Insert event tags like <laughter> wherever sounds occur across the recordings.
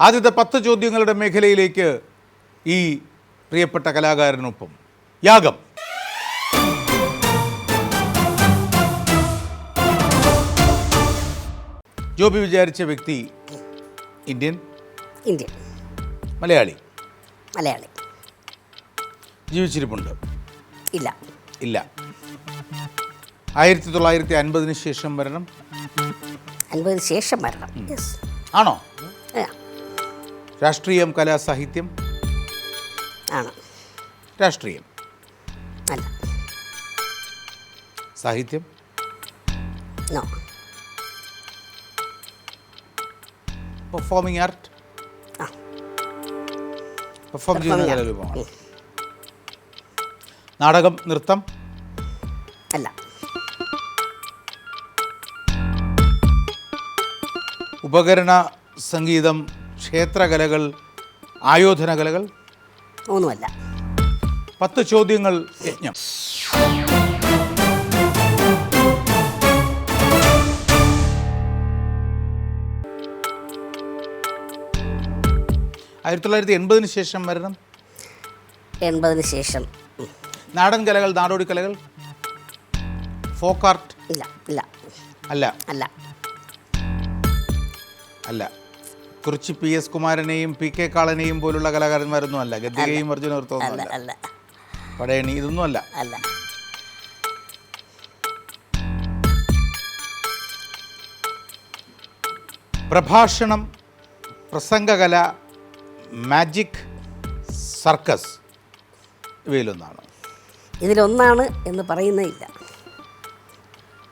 ആദ്യത്തെ പത്ത് ചോദ്യങ്ങളുടെ മേഖലയിലേക്ക് ഈ പ്രിയപ്പെട്ട കലാകാരനൊപ്പം യാഗം. ജോബി വിചാരിച്ച വ്യക്തി ഇന്ത്യൻ? ഇന്ത്യൻ. മലയാളി. മലയാളി. ജീവിച്ചിരിപ്പുണ്ട്. ഇല്ല. ഇല്ല. ആയിരത്തി തൊള്ളായിരത്തി അൻപതിന് ശേഷം വരണം? അൻപതിന് ശേഷം വരണം. യെസ് ആണോ? രാഷ്ട്രീയം കലാ സാഹിത്യം? ആണോ. രാഷ്ട്രീയം? അല്ല. സാഹിത്യം? നോ. പെർഫോമിംഗ് ആർട്ട് ആ. പെർഫോം ചെയ്യുന്ന. കലാരൂപമാണ്? നാടകം നൃത്തം? അല്ല. ഉപകരണ സംഗീതം ക്ഷേത്രകലകൾ ആയോധന കലകൾ ഒന്നുമല്ല പത്ത് ചോദ്യങ്ങൾ യജ്ഞം. ആയിരത്തി തൊള്ളായിരത്തി എൺപതിന് ശേഷം വരണം എൺപതിന് ശേഷം. നാടൻ കലകൾ നാടോടി കലകൾ? ഫോക്ക് ആർട്ട് ഇല്ല ഇല്ല. അല്ല? അല്ല. അല്ല. കുറിച്ച് പി എസ് കുമാരനെയും പി കെ കാളനെയും പോലുള്ള കലാകാരന്മാരൊന്നും അല്ല. ഗദ്ദികയും അർജുന നൃത്തമൊന്നും അല്ല അല്ല. അല്ല. പടയണി ഇതൊന്നും അല്ല. അല്ല. പ്രഭാഷണം പ്രസംഗകല മാജിക് സർക്കസ് ഇവയിലൊന്നാണ്. ഇതിലൊന്നാണ് എന്ന് പറയുന്നേയില്ല.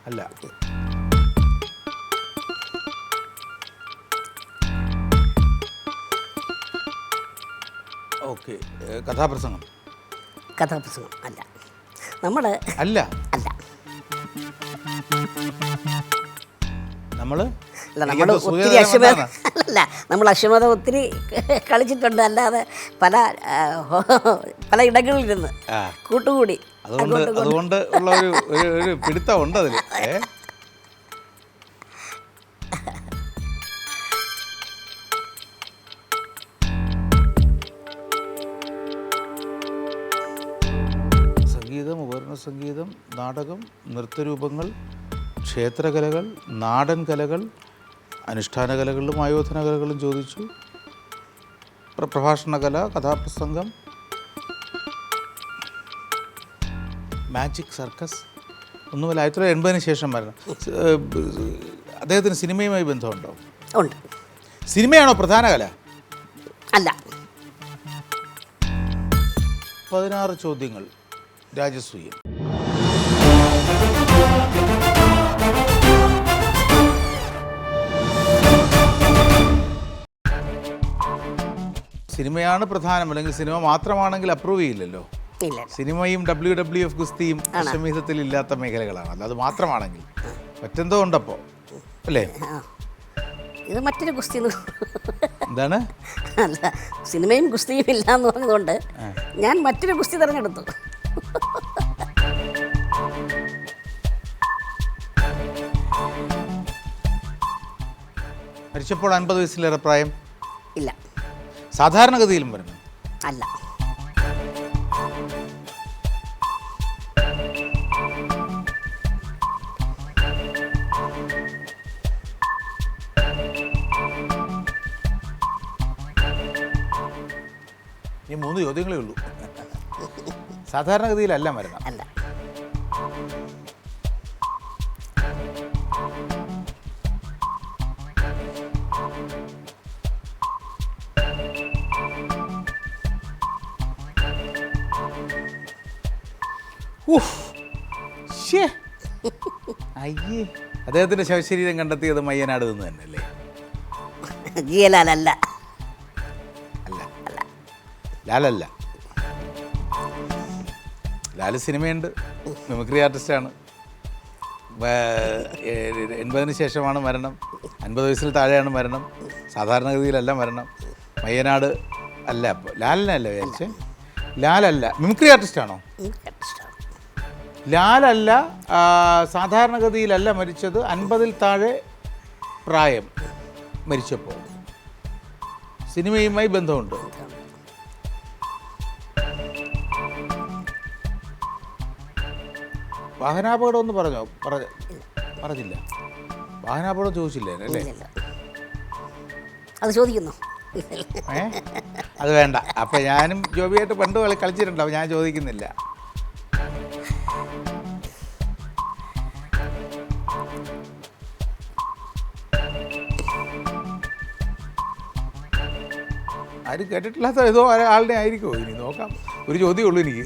അല്ല. ഓക്കെ കഥാപ്രസംഗം. കഥാപ്രസംഗം അല്ല. നമ്മൾ അല്ല. അല്ല. നമ്മൾ അല്ല നമ്മൾ ഒത്തിരി അശ്വമേധ അല്ല നമ്മൾ അശ്വമേധ ഒത്തിരി കളിച്ചിട്ടുണ്ട്. അല്ലാതെ പല പല ഇടങ്ങളിൽ നിന്ന് കൂട്ടുകൂടി. അതുകൊണ്ട് അതുകൊണ്ട് ഉള്ള ഒരു ഉണ്ട് അതിൽ <laughs> സംഗീതം ഉപകരണ സംഗീതം നാടകം നൃത്തരൂപങ്ങൾ ക്ഷേത്രകലകൾ നാടൻ കലകൾ അനുഷ്ഠാന കലകളിലും ആയോധന കലകളും ചോദിച്ചു. പ്രഭാഷണ കല കഥാപ്രസംഗം. Magic circus. ഒന്നുമല്ല ആയിരത്തി തൊള്ളായിരത്തി എൺപതിന് ശേഷം വരണം. അദ്ദേഹത്തിന് സിനിമയുമായി ബന്ധമുണ്ടോ? ഉണ്ട്. സിനിമയാണോ പ്രധാന കല? അല്ല. പതിനാറ് ചോദ്യങ്ങൾ. രാജസൂയം. സിനിമയാണ് പ്രധാനം. അല്ലെങ്കിൽ സിനിമ മാത്രമാണെങ്കിൽ അപ്രൂവ് ചെയ്യില്ലല്ലോ. സിനിമയും ഡബ്ല്യു ഡബ്ല്യു എഫ് ഗുസ്തിയും അശ്വമേധത്തിൽ ഇല്ലാത്ത മേഖലകളാണ്. അല്ലാതെ മാത്രമാണെങ്കിൽ. മറ്റെന്തോ ഉണ്ടപ്പോ? അല്ലേ? ഇത് മറ്റൊരു ഗുസ്തി എന്താണ്? അല്ല സിനിമയും ഗുസ്തിയും ഇല്ല എന്ന് പറഞ്ഞതുകൊണ്ട് ഞാൻ മറ്റൊരു ഗുസ്തി തിരഞ്ഞെടുത്തു. മരിച്ചപ്പോൾ അൻപത് വയസ്സിലേറെ പ്രായം? ഇല്ല. സാധാരണഗതിയിലും വരുന്നത് അല്ല. ഈ മൂന്ന് ചോദ്യങ്ങളേ ഉള്ളൂ. സാധാരണഗതിയിലല്ല മരണം അല്ല. അയ്യേ. അദ്ദേഹത്തിന്റെ ശവശരീരം കണ്ടെത്തിയത് മയ്യനാട് നിന്ന് തന്നെ അല്ലേ അല്ല. ലാലല്ല. ലാൽ സിനിമയുണ്ട്. മിമിക്രി ആർട്ടിസ്റ്റാണ്. എൺപതിന് ശേഷമാണ് മരണം. അൻപത് വയസ്സിൽ താഴെയാണ് മരണം. സാധാരണഗതിയിലല്ല മരണം. മയ്യനാട് അല്ല. ലാലിനല്ല വിചാരിച്ചേ? ലാലല്ല. മിമിക്രി ആർട്ടിസ്റ്റ് ആണോ ലാലല്ല സാധാരണഗതിയിലല്ല മരിച്ചത്. അൻപതിൽ താഴെ പ്രായം മരിച്ചപ്പോൾ സിനിമയുമായി ബന്ധമുണ്ട്. വാഹനാപകടം ഒന്ന് പറഞ്ഞോ? പറഞ്ഞ പറഞ്ഞില്ല. വാഹനാപകടം ചോദിച്ചില്ല അല്ലേ? അത് ചോദിക്കുന്നു. അത് വേണ്ട. അപ്പം ഞാനും ജോബിയായിട്ട് പണ്ട് കളി കളിച്ചിട്ടുണ്ടാവും. ഞാൻ ചോദിക്കുന്നില്ല. ആരും കേട്ടിട്ടില്ലാത്ത ഏതോ ആളുടെ ആയിരിക്കുമോ ഇനി നോക്കാം. ഒരു ചോദ്യമേ ഉള്ളൂ എനിക്ക്.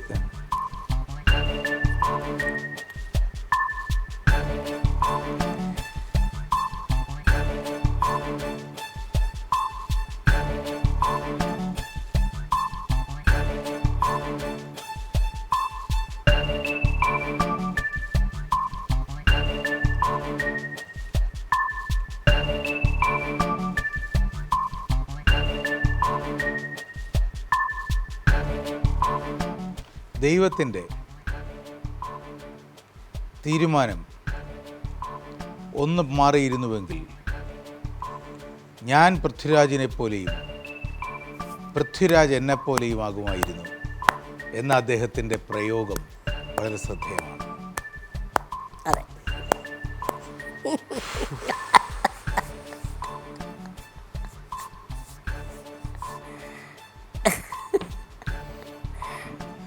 ദൈവത്തിന്റെ തീരുമാനം ഒന്ന് മാറിയിരുന്നുവെങ്കിൽ ഞാൻ പൃഥ്വിരാജിനെ പോലെയും പൃഥ്വിരാജ് എന്നെപ്പോലെയും ആകുമായിരുന്നു എന്ന അദ്ദേഹത്തിന്റെ പ്രയോഗം വളരെ ശ്രദ്ധേയമാണ്.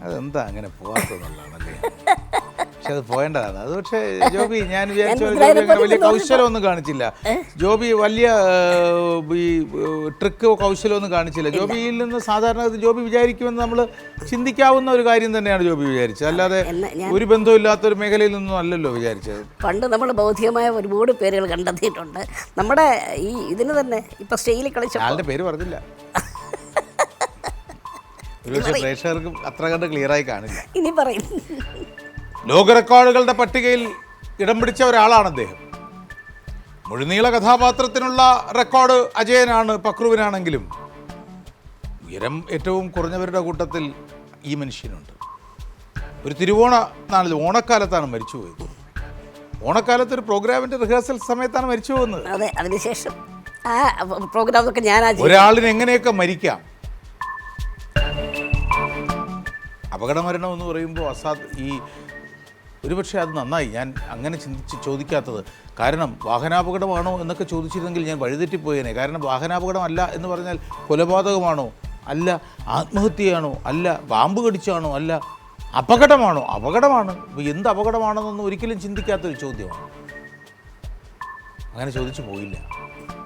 അതെന്താ അങ്ങനെ പോവാത്തതെന്നുള്ളതാണല്ലേ? പക്ഷെ അത് പോയേണ്ടതാണ്. അത് പക്ഷേ ജോബി ഞാൻ വിചാരിച്ച പോലെ ജോബി അങ്ങനെ വലിയ കൗശലമൊന്നും കാണിച്ചില്ല. ജോബി വലിയ ഈ ട്രിക്കോ കൗശലമൊന്നും കാണിച്ചില്ല. ജോബിയിൽ നിന്ന് സാധാരണ ജോബി വിചാരിക്കുമെന്ന് നമ്മൾ ചിന്തിക്കാവുന്ന ഒരു കാര്യം തന്നെയാണ് ജോബി വിചാരിച്ചത്. അല്ലാതെ ഒരു ബന്ധമില്ലാത്ത ഒരു മേഖലയിൽ നിന്നും അല്ലല്ലോ വിചാരിച്ചത്. പണ്ട് നമ്മൾ ബൗദ്ധികമായ ഒരുപാട് പേരുകൾ കണ്ടെത്തിയിട്ടുണ്ട്. നമ്മുടെ ഈ ഇതിന് തന്നെ ഇപ്പൊ സ്റ്റേജിൽ കളിച്ച ആളുടെ പേര് പറഞ്ഞില്ല. <laughs> ഒരുപക്ഷെ പ്രേക്ഷകർക്ക് അത്ര കണ്ട് ക്ലിയറായി കാണില്ല. ഇനി പറയും. ലോക റെക്കോർഡുകളുടെ പട്ടികയിൽ ഇടം പിടിച്ച ഒരാളാണ് അദ്ദേഹം. മുഴുനീള കഥാപാത്രത്തിനുള്ള റെക്കോർഡ് അജയനാണ് പക്രുവിനാണെങ്കിലും ഉയരം ഏറ്റവും കുറഞ്ഞവരുടെ കൂട്ടത്തിൽ ഈ മനുഷ്യനുണ്ട്. ഒരു തിരുവോണ നാളിൽ ഓണക്കാലത്താണ് മരിച്ചുപോയത് ഓണക്കാലത്ത് ഒരു പ്രോഗ്രാമിന്റെ റിഹേഴ്സൽ സമയത്താണ് മരിച്ചു പോകുന്നത്. അതെ അതിനുശേഷം ആ പ്രോഗ്രാമൊക്കെ ഞാൻ. ഒരാളിന് എങ്ങനെയൊക്കെ മരിക്കാം? അപകടമരണം എന്ന് പറയുമ്പോൾ അസാദ് ഈ ഒരുപക്ഷെ അത് നന്നായി. ഞാൻ അങ്ങനെ ചിന്തിച്ച് ചോദിക്കാത്തത്. കാരണം വാഹനാപകടമാണോ എന്നൊക്കെ ചോദിച്ചിരുന്നെങ്കിൽ ഞാൻ വഴിതെറ്റിപ്പോയേനെ. കാരണം വാഹനാപകടമല്ല എന്ന് പറഞ്ഞാൽ കൊലപാതകമാണോ? അല്ല. ആത്മഹത്യയാണോ? അല്ല. പാമ്പ് കടിച്ചാണോ? അല്ല. അപകടമാണോ? അപകടമാണ്. എന്ത് അപകടമാണെന്നൊന്നും ഒരിക്കലും ചിന്തിക്കാത്തൊരു ചോദ്യമാണ്. അങ്ങനെ ചോദിച്ചു പോയില്ല.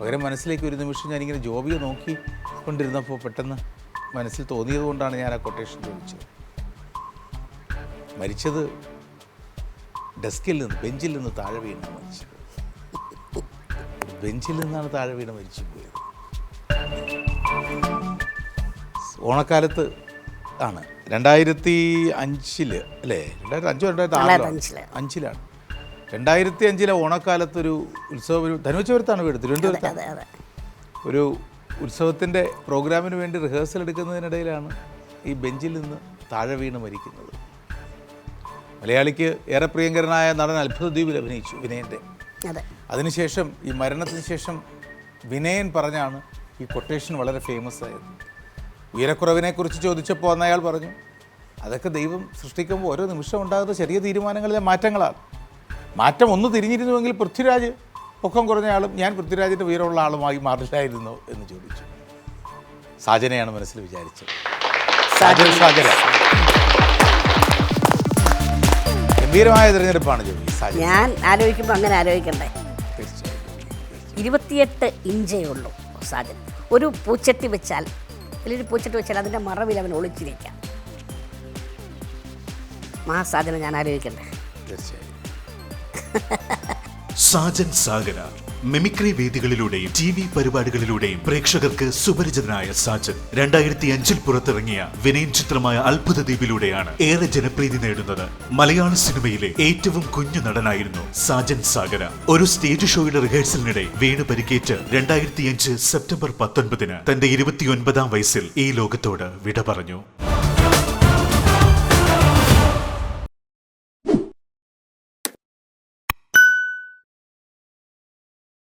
പകരം മനസ്സിലേക്ക് ഒരു നിമിഷം ഞാനിങ്ങനെ ജോബിയെ നോക്കി കൊണ്ടിരുന്നപ്പോൾ പെട്ടെന്ന് മനസ്സിൽ തോന്നിയത് കൊണ്ടാണ് ഞാൻ ആ കൊട്ടേഷൻ ചോദിച്ചത്. മരിച്ചത് ഡെസ്കിൽ നിന്ന് ബെഞ്ചിൽ നിന്ന് താഴെ വീണാണ് മരിച്ചത്. ബെഞ്ചിൽ നിന്നാണ് താഴെ വീണ് മരിച്ചു പോയത്. ഓണക്കാലത്ത് ആണ്. രണ്ടായിരത്തി അഞ്ചിൽ അല്ലേ? രണ്ടായിരത്തി അഞ്ചോ രണ്ടായിരത്തി ആറിലോ? അഞ്ചിൽ. അഞ്ചിലാണ്. രണ്ടായിരത്തി അഞ്ചിലെ ഓണക്കാലത്തൊരു ഉത്സവം ഒരു ധനുവച്ചപുരത്താണ് വീട് തിരുവനന്തപുരത്താണ് അതെ ഒരു ഉത്സവത്തിന്റെ പ്രോഗ്രാമിന് വേണ്ടി റിഹേഴ്സൽ എടുക്കുന്നതിനിടയിലാണ് ഈ ബെഞ്ചിൽ നിന്ന് താഴെ വീണ് മരിക്കുന്നത്. മലയാളിക്ക് ഏറെ പ്രിയങ്കരനായ നടൻ അത്ഭുതദ്വീപിൽ അഭിനയിച്ചു വിനയന്റെ. അതെ. അതിനുശേഷം ഈ മരണത്തിന് ശേഷം വിനയൻ പറഞ്ഞാണ് ഈ കൊട്ടേഷൻ വളരെ ഫേമസ് ആയത്. ഉയരക്കുറവിനെക്കുറിച്ച് ചോദിച്ചപ്പോൾ അന്ന് അയാൾ പറഞ്ഞു അതൊക്കെ ദൈവം സൃഷ്ടിക്കുമ്പോൾ ഓരോ നിമിഷം ഉണ്ടാകുന്ന ചെറിയ തീരുമാനങ്ങളിലെ മാറ്റങ്ങളാണ്. മാറ്റം ഒന്ന് തിരിഞ്ഞിരുന്നുവെങ്കിൽ പൃഥ്വിരാജ് പൊക്കം കുറഞ്ഞ ആളും ഞാൻ പൃഥ്വിരാജിന്റെ ഉയരമുള്ള ആളുമായി മാറില്ലായിരുന്നു എന്ന് ചോദിച്ചു. സാജനയാണ് മനസ്സിൽ വിചാരിച്ചത്. സാജൻ സാഗര ഗംഭീരമായ തിരഞ്ഞെടുപ്പാണ് ജോലി. ഞാൻ ആലോചിക്കുമ്പോൾ അങ്ങനെ ആലോചിക്കണ്ടേ. ഇരുപത്തിയെട്ട് ഇഞ്ചേ ഉള്ളൂ സാജൻ ഒരു പൂച്ചട്ടി വെച്ചാൽ വലിയൊരു പൂച്ചട്ടി വെച്ചാൽ അതിന്റെ മറവിൽ അവൻ ഒളിച്ചിരിക്കാം. ആ സാജനെ ഞാൻ ആലോചിക്കണ്ടേ. തീർച്ചയായും സാജൻ സാഗര മിമിക്രി വേദികളിലൂടെയും ടി വി പരിപാടികളിലൂടെയും പ്രേക്ഷകർക്ക് സുപരിചിതനായ സാജൻ രണ്ടായിരത്തി അഞ്ചിൽ പുറത്തിറങ്ങിയ വിനയൻ ചിത്രമായ അത്ഭുത ദ്വീപിലൂടെയാണ് ഏറെ ജനപ്രീതി നേടുന്നത്. മലയാള സിനിമയിലെ ഏറ്റവും കുഞ്ഞു നടനായിരുന്നു സാജൻ സാഗര. ഒരു സ്റ്റേജ് ഷോയുടെ റിഹേഴ്സലിനിടെ വീണ് പരിക്കേറ്റ് രണ്ടായിരത്തി അഞ്ച് സെപ്റ്റംബർ പത്തൊൻപതിന് തന്റെ ഇരുപത്തിയൊൻപതാം വയസ്സിൽ ഈ ലോകത്തോട് വിട പറഞ്ഞു.